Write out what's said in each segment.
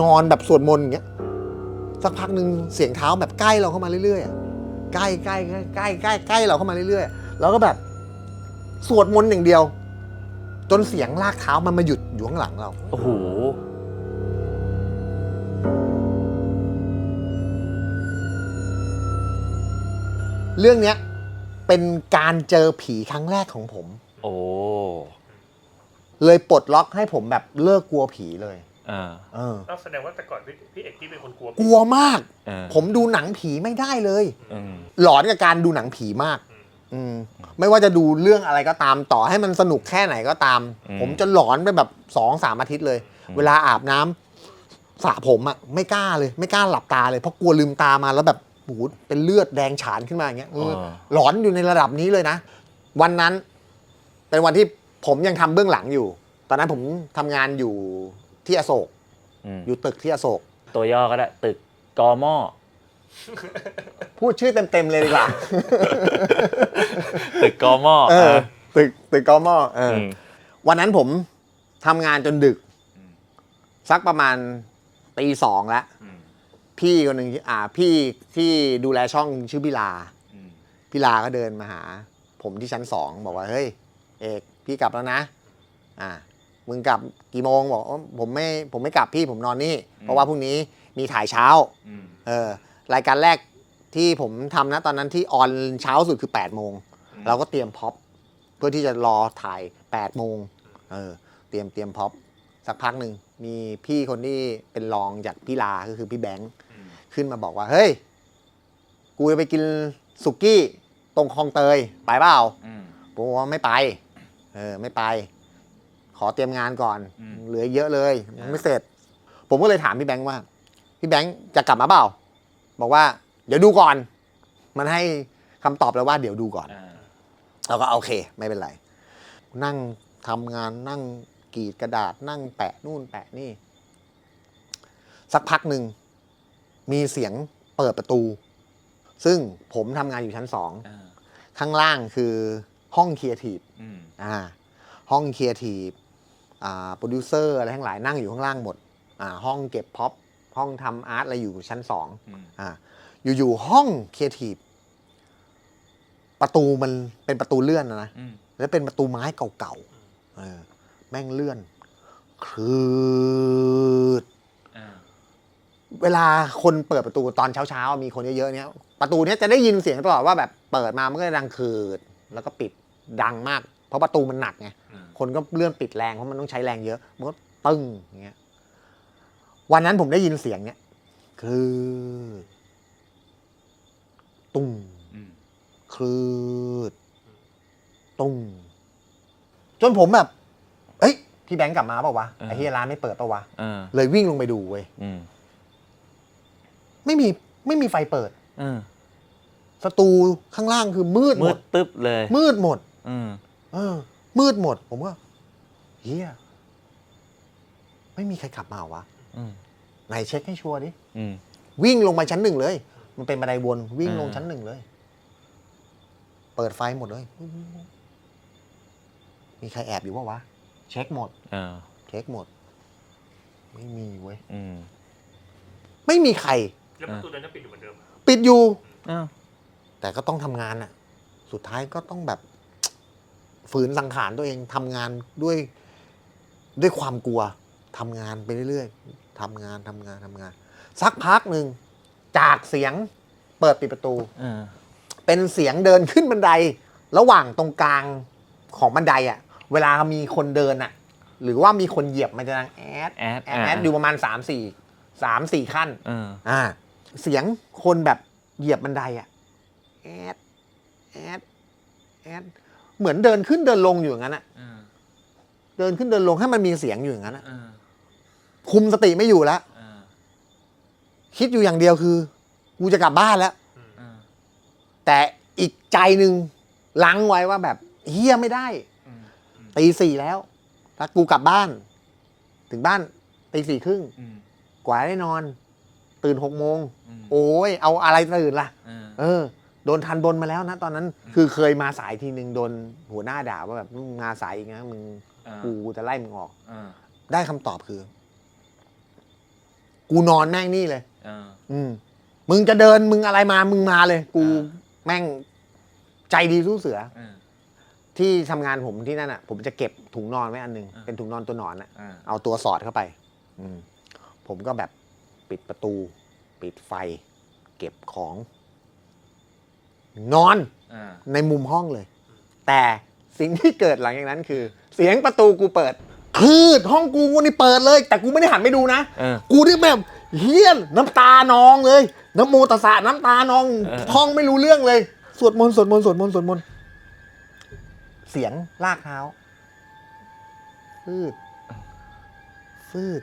นอนแบบสวดมนต์อย่างเงี้ยสักพักหนึ่งเสียงเท้าแบบใกล้เราเข้ามาเรื่อยๆอะใกล้ใกล้ใกล้ใกล้ใกล้ใกล้เราเข้ามาเรื่อยๆแล้วก็แบบสวดมนต์อย่างเดียว จนเสียงลากเท้ามันมาหยุดอยู่ข้างหลังเรา โอ้โห เรื่องเนี้ยเป็นการเจอผีครั้งแรกของผม โอ้ เลยปลดล็อกให้ผมแบบเลิกกลัวผีเลย อ่าเออก็แสดงว่าแต่ก่อนพี่พี่เอกที่เป็นคนกลัวกลัวมากเออผมดูหนังผีไม่ได้เลย อืม หลอนกับการดูหนังผีมาก อืม ไม่ว่าจะดูเรื่องอะไรก็ตามต่อให้มันสนุกแค่ไหนก็ตามผมจะหลอนไปแบบสองสามอาทิตย์เลย เวลาอาบน้ำสระผมอะไม่กล้าเลย ไม่กล้าหลับตาเลยเพราะกลัวลืมตามาแล้วแบบโอ้โหเป็นเลือดแดงฉานขึ้นมาอย่างเงี้ยเอออ่าหลอนอยู่ในระดับนี้เลยนะ วันนั้น เป็นวันที่ผมยังทำเบื้องหลังอยู่ ตอนนั้นผมทำงานอยู่ ที่อโศกอืมอยู่ตึกที่อโศก ตัวย่อก็ได้ ตึกกอหม้อพูดชื่อเต็มๆเลยดีกว่า ตึกกอหม้อเอเอออ ตึกตึกกอมอเอออ มวันนั้นผมทำงานจนดึก สักประมาณตีสองแล้วพี่คนหนึ่งอ่าพี่ที่ดูแลช่องชื่อพี่ลาพี่ลาก็เดินมาหา ผมที่ชั้นสองบอกว่า เฮ้ย เอก พี่กลับแล้วนะ อ่า มึงกลับกี่โมงบอกว่าผมไม่ผมไม่กลับพี่ผมนอนนี่ เพราะว่าพรุ่งนี้มีถ่ายเช้าเออรายการแรกที่ผมทำนะตอนนั้นที่ออนเช้าสุดคือ8ปดโมงเราก็เตรียมพ็อปเพื่อที่จะรอถ่าย8ปดโมงเออเตรียมเตรียมพ็อปสักพักหนึ่งมีพี่คนที่เป็นรองจากพี่ลาก็คือพี่แบงค์ขึ้นมาบอกว่าเฮ้ยกูจะไปกินสุกี้ตรงคลองเตยไปเปล่าผมบอกว่าไม่ไป เออไม่ไป ขอเตรียมงานก่อน อืม เหลือเยอะเลยยังไม่เสร็จ ผมก็เลยถามพี่แบงค์ว่า พี่แบงค์จะกลับมาเปล่า บอกว่า เดี๋ยวดูก่อน มันให้คำตอบแล้วว่าเดี๋ยวดูก่อน อ่าเราก็โอเค ไม่เป็นไร นั่งทำงานนั่งกรีดกระดาษ นั่งแปะนู่นแปะนี่ สักพักหนึ่ง มีเสียงเปิดประตู ซึ่งผมทำงานอยู่ชั้นสองอ่าข้างล่างคือห้องครีเอทีฟ อืม อ่าห้องครีเอทีฟอ่า โปรดิวเซอร์อะไรทั้งหลายนั่งอยู่ข้างล่างหมดอ่าห้องเก็บพ็อปห้องทำอาร์ตอะไรอยู่ชั้นสองอืมอ่าอยู่ๆห้องครีเอทีฟประตูมันเป็นประตูเลื่อนนะนะอืมแล้วเป็นประตูไม้เก่าๆเออแม่งเลื่อนคืดอ่าเวลาคนเปิดประตูตอนเช้าๆมีคนเยอะๆเนี้ยประตูเนี้ยจะได้ยินเสียงตลอดว่าแบบเปิดมามันก็จะดังคืดแล้วก็ปิดดังมาก เพราะประตูมันหนักไงอืม คนก็เลื่อนปิดแรงเพราะมันต้องใช้แรงเยอะมันก็ตึ้งอย่างเงี้ยวันนั้นผมได้ยินเสียงเนี้ยคือ ตุ้งอืมคลืดตุ้งจนผมแบบเฮ้ยพี่แบงค์กลับมาเปล่าวะไอ้เฮียร้านไม่เปิดเปล่าวะอ่าเลยวิ่งลงไปดูเว้ยอืมไม่มีไม่มีไฟเปิดอืมสตูข้างล่างคือมืดหมืมดดตึ๊บเลย มืดหมดอืมเออ มืดหมด ผมก็เฮียไม่มีใครขับมาเหรอวะอืมไหนเช็คให้ชัวร์ดิ อืม วิ่งลงไปชั้นหนึ่งเลย มันเป็นบันไดวนวิ่งลงอ่า ชั้นหนึ่งเลย เปิดไฟหมดเลย มีใครแอบอยู่วะวะ เช็คหมด อ่าเช็คหมด ไม่มีเว้ย อืมไม่มีใคร แล้วประตูนั้นยังปิดอยู่เหมือนเดิม ปิดอยู่ อ้าวแต่ก็ต้องทำงานน่ะสุดท้ายก็ต้องแบบ ฝืนสังขารตัวเองทำงานด้วยด้วยความกลัวทำงานไปเรื่อยๆทำงานทำงานทำงาน สักพักหนึ่งจากเสียงเปิดปิดประตูอ่าเป็นเสียงเดินขึ้นบันได ระหว่างตรงกลางของบันไดอะ่ะ เวลามีคนเดินอะ่ะ หรือว่ามีคนเหยียบมันจะดังแอดแอดแอดแอดอยู่ประมาณสามสี่สามสี่ขั้นอ่าอ่าเสียงคนแบบเหยียบบันไดอะแอดแอดแอด เหมือนเดินขึ้นเดินลงอยู่อย่างนั้นอะอ่าเดินขึ้นเดินลงให้มันมีเสียงอยู่อย่างนั้นอะอ่าคุมสติไม่อยู่แล้วอ่าคิดอยู่อย่างเดียวคือ กูจะกลับบ้านแล้ว อ่าแต่อีกใจหนึ่งลังไว้ว่าแบบเฮียไม่ได้อืมตีสี่แล้ว ถ้ากูกลับบ้าน ถึงบ้านตีสี่ครึ่งอืมกว่าได้นอน ตื่นหกโมง อืมโอ้ยเอาอะไรตื่นล่ะ อ่าเออโดนทันบนมาแล้วนะตอนนั้น คือเคยมาสายทีหนึ่งโดนหัวหน้าด่าว่าแบบมึงมาสายอีกนะมึงอ่ากูจะไล่มึงออก อ่าได้คำตอบคือ กูนอนแม่งนี่เลย อ่า อืม มึงจะเดินมึงอะไรมามึงมาเลย กูอ่า แม่งใจดีสู้เสือ อ่า ที่ทำงานผมที่นั่นอะ ผมจะเก็บถุงนอนไว้อันหนึ่งอ่า เป็นถุงนอนตัวหนอนอะ อ่าเอาตัวสอดเข้าไป อืม ผมก็แบบปิดประตู ปิดไฟ เก็บของ นอนอ่าในมุมห้องเลย แต่สิ่งที่เกิดหลังจากนั้นคือ เสียงประตูกูเปิดคลืดห้องกูนี่เปิดเลย แต่กูไม่ได้หันไปดูนะ เออ กูนี่แบบเฮี้ยนน้ำตานองเลยน้ำโมตสสะน้ำตานองเออ ท่องไม่รู้เรื่องเลย สวดมนต์สวดมนต์สวดมนต์สวดมนต์เสียงลากเท้าฟืดฟืด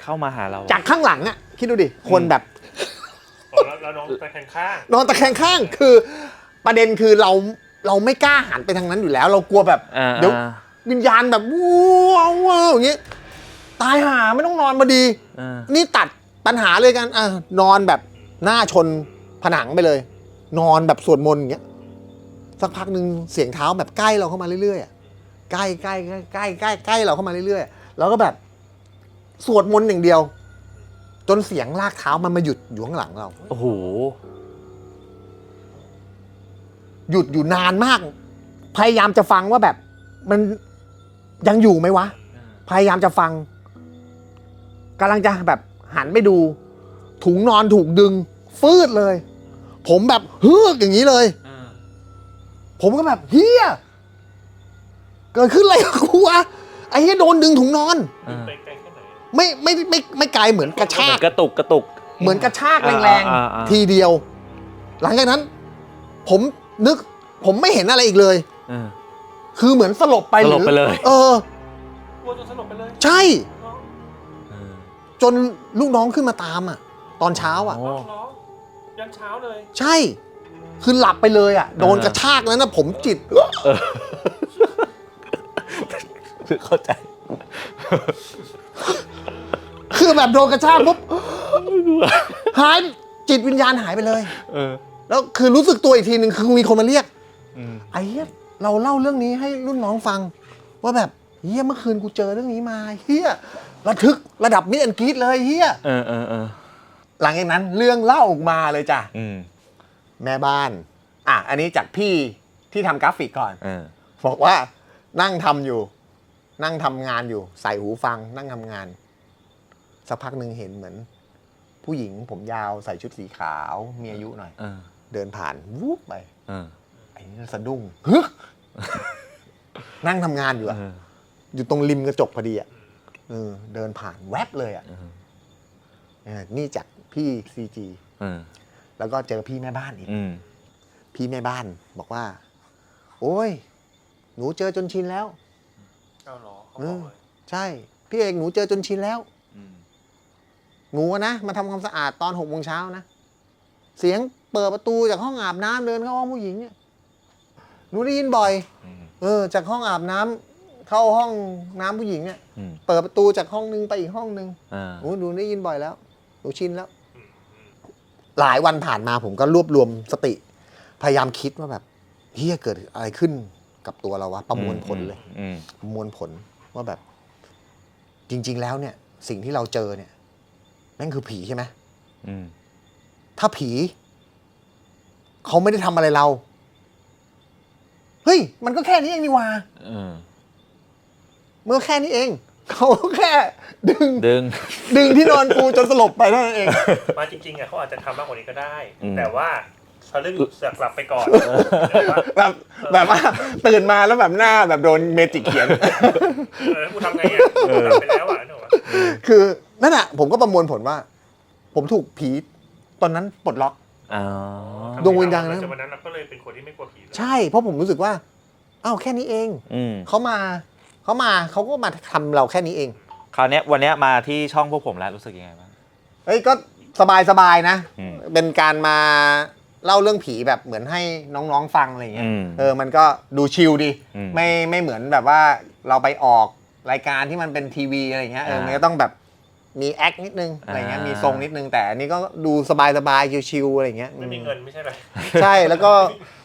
เข้ามาหาเราจากข้างหลังอะคิดดูดิ คนแบบอ๋อ แล้วแล้วน้องไปแข่งข้างนอนตะแคงข้างคือประเด็นคือเราเราไม่กล้าหันไปทางนั้นอยู่แล้ว เรากลัวแบบอ่าเดี๋ยวอ่า วิญญาณแบบว้าวว้าวอย่างงี้ตายหาไม่ต้องนอนพอดี อ่านี่ตัดปัญหาเลยกันอะนอนแบบหน้าชนผนังไปเลย นอนแบบสวดมนต์อย่างเงี้ยสักพักหนึ่งเสียงเท้าแบบใกล้เราเข้ามาเรื่อยๆอะใกล้ใกล้ใกล้ใกล้ใกล้ใกล้เราเข้ามาเรื่อยๆ แล้วก็แบบ สวดมนต์อย่างเดียว จนเสียงลากเท้ามันมาหยุดอยู่ข้างหลังเรา โอ้โห หยุดอยู่นานมาก พยายามจะฟังว่าแบบ มันยังอยู่ไหมวะ พยายามจะฟังกำลังจะแบบหันไปดู ถุงนอนถูกดึง ฟืดเลย ผมแบบฮึกอย่างนี้เลยอ่าผมก็แบบเฮียเกิดขึ้นอะไรกับกูวะไอ้เฮียโดนดึงถุงนอน อ่า ไปไกลแค่ ไหนไม่ไม่ไม่ไม่ไกลเหมือนกระชาเหมืกอนกระตุกกระตุก เหมือนกระชากแรงอ่าอ่า ๆ ทีเดียว หลังจากนั้น ผมนึก ผมไม่เห็นอะไรอีกเลยอ่าคือเหมือนสลบไปสหลรืบไปเลย เออ กลัวจนสลบไปเลยใช่น้องอ่าจนลูกน้องขึ้นมาตามอะ ตอนเช้าอะ โอ้น้องน้องยันเช้าเลยใช่ คือหลับไปเลยอะ โดนกระชากนั้นนะผมจิตเออเข้าใจ คือแบบโดนกระชากปุ๊บหายจิตวิญญาณหายไปเลย เออ แล้วคือรู้สึกตัวอีกทีหนึ่งคือมีคนมาเรียกอืม ไอ้เหี้ยเราเล่าเรื่องนี้ให้รุ่นน้องฟัง ว่าแบบเฮียเมื่อคืนกูเจอเรื่องนี้มาเฮียระทึกระดับมิดแอนกรีดเลยเฮียเออเออเออหลังจากนั้นเรื่องเล่าออกมาเลยจ้ะอืมแม่บ้าน อะอันนี้จากพี่ที่ทำกราฟิกก่อน เออ บอกว่านั่งทำอยู่ นั่งทำงานอยู่ ใส่หูฟังนั่งทำงาน สักพักหนึ่งเห็นเหมือน ผู้หญิงผมยาวใส่ชุดสีขาว มีอายุหน่อย เออเดินผ่านวูบไปเออไอ้นี่สะดุ้งฮึนั่งทำงานอยู่อะเอออยู่ตรงริมกระจกพอดีอะเออเดินผ่านแวบเลยอะเออเออนี่จากพี่ซีจีเออแล้วก็เจอพี่แม่บ้านอีก อืมพี่แม่บ้านบอกว่า โอ้ย หนูเจอจนชินแล้ว เอาเหรอเขาบอกเลยใช่ พี่เอกหนูเจอจนชินแล้ว อืมหนูอะนะมาทำความสะอาดตอนหกโมงเช้านะเสียงเปิดประตูจากห้องอาบน้ำเดินเข้าห้องผู้หญิงเนี่ยหนูได้ยินบ่อยอืมเออ จากห้องอาบน้ำเข้าห้องน้ำผู้หญิงเนี่ยอืมเปิดประตูจากห้องนึงไปอีกห้องนึงอ่าหนูหนูได้ยินบ่อยแล้วหนูชินแล้วอืมอืมหลายวันผ่านมาผมก็รวบรวมสติ พยายามคิดว่าแบบเฮียเกิดอะไรขึ้นกับตัวเราวะประมวลผลเลยอืมประมวลผลว่าแบบ จริง ๆ แล้วเนี่ย สิ่งที่เราเจอเนี่ย นั่นคือผีใช่ไหมอืม ถ้าผี เขาไม่ได้ทำอะไรเรา เฮ้ย มันก็แค่นี้เองนี่หว่าเออ เมื่อแค่นี้เอง เขาแค่ ดึง ดึง ดึงที่นอนกูจนสลบไปเท่านั้นเอง มาจริงๆอะเขาอาจจะทำมากกว่านี้ก็ได้ อืม แต่ว่าทะลึ่งเสือกกลับไปก่อนแต่ว่าแบบแบบว่าตื่นมาแล้วแบบหน้าแบบโดนเมจิกเขียน เออกูทำไงอะกูกลับไปแล้วอะนึกออกปะคือ นั่นแหะผมก็ประมวลผลว่า ผมถูกผีตอนนั้นปลดล็อก อ๋อดวงวิญญาณนะจนวันนั้นเราก็เลยเป็นคนที่ไม่กลัวผีเลยใช่ เพราะผมรู้สึกว่าอ้าวแค่นี้เองอืมเขามาเขามาเขาก็มาทำเราแค่นี้เอง คราวเนี้ยวันเนี้ยมาที่ช่องพวกผมแล้วรู้สึกยังไงบ้างเอ้ยก็สบายสบายนะ อืมเป็นการมาเล่าเรื่องผีแบบเหมือนให้น้องๆฟังอะไรอย่างเงี้ย อืมเออ มันก็ดูชิลดี อืมไม่ไม่เหมือนแบบว่าเราไปออกรายการที่มันเป็นทีวีอะไรอย่างเงี้ย เออ อ่ามั มันก็ต้องแบบ มีแอคนิดนึงอะไรเงี้ยอ่ามี มีทรงนิดนึงแต่อันนี้ก็ดูสบายสบายๆชิลๆอะไรอย่างเงี้ยไม่มีเงินไม่ใช่ไหมใช่แล้วก็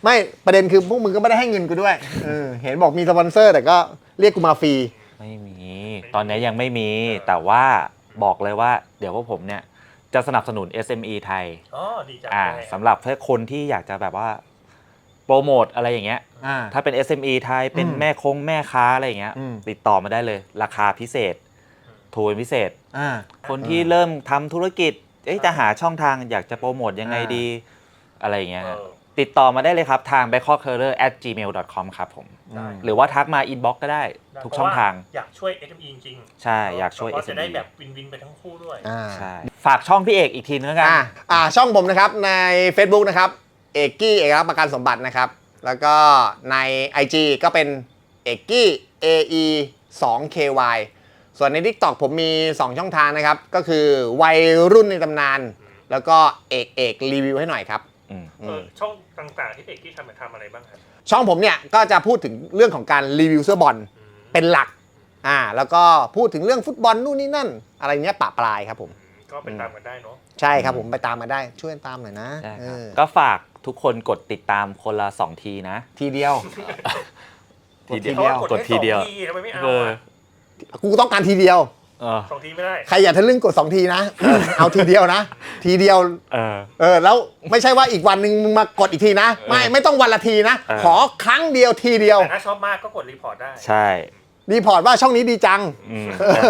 ไม่ประเด็นคือพวกมึงก็ไม่ได้ให้เงินกูด้วยเออเห็นบอกมีสปอนเซอร์ แต่ก็เรียกกูมาฟรี ไม่มี ตอนเนี้ยยังไม่มี แต่ว่าบอกเลยว่า เดี๋ยวพวกผมเนี่ย จะสนับสนุน SME ไทย อ๋อดีจังอ่าเลย สำหรับถ้าคนที่อยากจะแบบว่า โปรโมทอะไรอย่างเงี้ยอ่าถ้าเป็น SME ไทย เป็นอืมแม่คงแม่ค้าอะไรอย่างเงี้ย อืม ติดต่อมาได้เลย ราคาพิเศษ ทูนพิเศษ อ่า คนที่เริ่มทำธุรกิจ เอ๊ะจะหาช่องทางอยากจะโปรโมทยังไงอ่าดี อะไรอย่างเงี้ยเอฮะอติดต่อมาได้เลยครับ ทาง b a n g k o k c u r r e r at gmail com ครับผม ได้ หรือว่าทักมา inbox ก็ได้ทุกช่องทาง เพระว่อยากช่วย SME จริงๆใช่อยากช่วย แล้วก็จะได้ SME แบบวินวินไปทั้งคู่ด้วย อ่าใช่ฝากช่องพี่เอกอีกทีนึงแล้วกัน อ่าอ่าช่องผมนะครับใน Facebook นะครับเอกกี้เอกลักษณ์ประกันสมบัตินะครับ แล้วก็ใน IG ก็เป็นเอกกี้ AE 2 KY ส่วนใน TikTok ผมมี 2 ช่องทางนะครับ ก็คือวัยรุ่นในตำนาน แล้วก็เอกเอกรีวิวให้หน่อยครับ อืม เออช่องต่างๆที่เอกที่ทำมาทำอะไรบ้างครับช่องผมเนี่ยก็จะพูดถึงเรื่องของการรีวิวเสื้อบอลอืมเป็นหลักอ่าแล้วก็พูดถึงเรื่องฟุตบอลนู่นนี่นั่น อะไรเงี้ยปะปลายครับผมก็ไปตามกันได้เนาะใช่ครับผมไปตามมาได้ช่วยตามหน่อยนะใช่เอครับอก็ฝากทุกคนกดติดตามคนละ 2 ทีนะ ทีเดียว ทีเดียวทีเดียวกดกดทีเดียวแค่สองทีทำไมไม่เอาเอออะ กูต้องการทีเดียว เออสองทีไม่ได้ ใครอยากทะลึ่งกด2ทีนะ เอาทีเดียวนะ ทีเดียว เออ เออแล้วไม่ใช่ว่าอีกวันหนึ่งมึงมากดอีกทีนะ ไม่ไม่ต้องวันละทีนะ เออ ขอครั้งเดียวทีเดียว แต่ถ้าชอบมากก็กดรีพอร์ตได้ ใช่ รีพอร์ตว่าช่องนี้ดีจัง อืมใช่